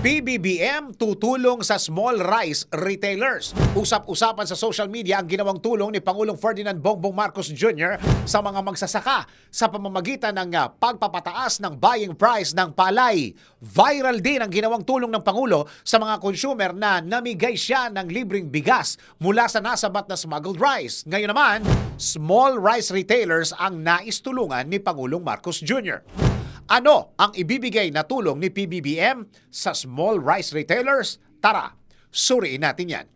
PBBM tutulong sa small rice retailers. Usap-usapan sa social media ang ginawang tulong ni Pangulong Ferdinand Bongbong Marcos Jr. sa mga magsasaka sa pamamagitan ng ah, pagpapataas ng buying price ng palay. Viral din ang ginawang tulong ng Pangulo sa mga consumer na namigay siya ng libreng bigas mula sa nasabat na smuggled rice. Ngayon naman, small rice retailers ang naistulungan ni Pangulong Marcos Jr. Ano ang ibibigay na tulong ni PBBM sa small rice retailers? Tara, suriin natin yan.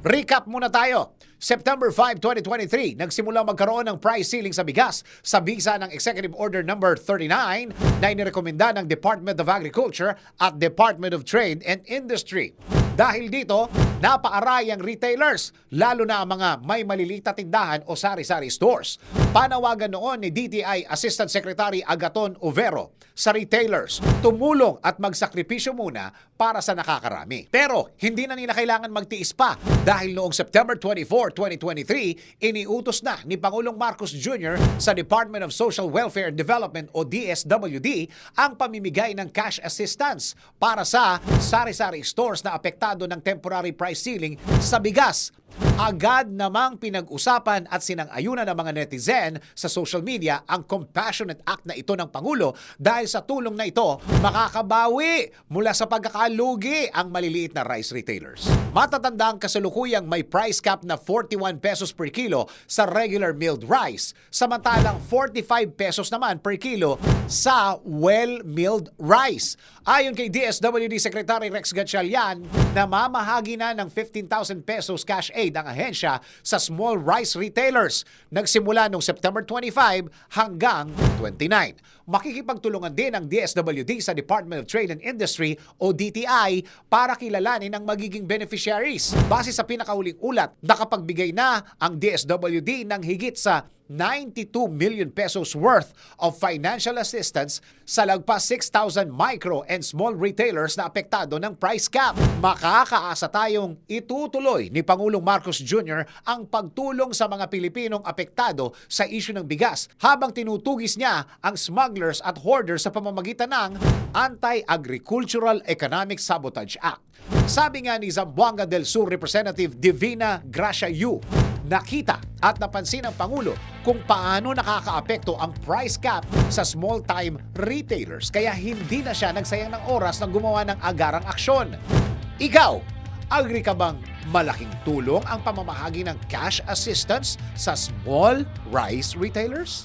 Recap muna tayo. September 5, 2023, nagsimula magkaroon ng price ceiling sa bigas sa bisa ng Executive Order number 39 na inirekomenda ng Department of Agriculture at Department of Trade and Industry. Dahil dito, napaaray ang retailers, lalo na ang mga may maliliit na tindahan o sari-sari stores. Panawagan noon ni DTI Assistant Secretary Agaton Overo sa retailers, tumulong at magsakripisyo muna para sa nakakarami. Pero hindi na nila kailangan magtiis pa dahil noong September 24, 2023, iniutos na ni Pangulong Marcos Jr. sa Department of Social Welfare and Development o DSWD ang pamimigay ng cash assistance para sa sari-sari stores na apektado ng temporary price ceiling sa bigas. Agad namang pinag-usapan at sinang-ayunan ng mga netizen sa social media ang compassionate act na ito ng Pangulo dahil sa tulong na ito makakabawi mula sa pagkakalugi ang maliliit na rice retailers. Matatanda ang kasalukuyang may price cap na 41 pesos per kilo sa regular milled rice, samantalang 45 pesos naman per kilo sa well-milled rice. Ayon kay DSWD Secretary Rex Gatchalian, namamahagi na ng 15,000 pesos cash aid ang ahensya sa small rice retailers. Nagsimula noong September 25 hanggang 29. Makikipagtulungan din ang DSWD sa Department of Trade and Industry o DTI para kilalanin ang magiging beneficiaries. Base sa pinakauling ulat, nakapagbigay na ang DSWD ng higit sa 92 million pesos worth of financial assistance sa lagpas 6,000 micro and small retailers na apektado ng price cap. Makakaasa tayong itutuloy ni Pangulong Marcos Jr. ang pagtulong sa mga Pilipinong apektado sa isyu ng bigas habang tinutugis niya ang smugglers at hoarders sa pamamagitan ng Anti-Agricultural Economic Sabotage Act. Sabi nga ni Zamboanga del Sur Representative Divina Gracia Yu, nakita at napansin ng Pangulo kung paano nakakaapekto ang price cap sa small-time retailers kaya hindi na siya nagsayang ng oras na gumawa ng agarang aksyon. Ikaw, agree ka bang malaking tulong ang pamamahagi ng cash assistance sa small rice retailers?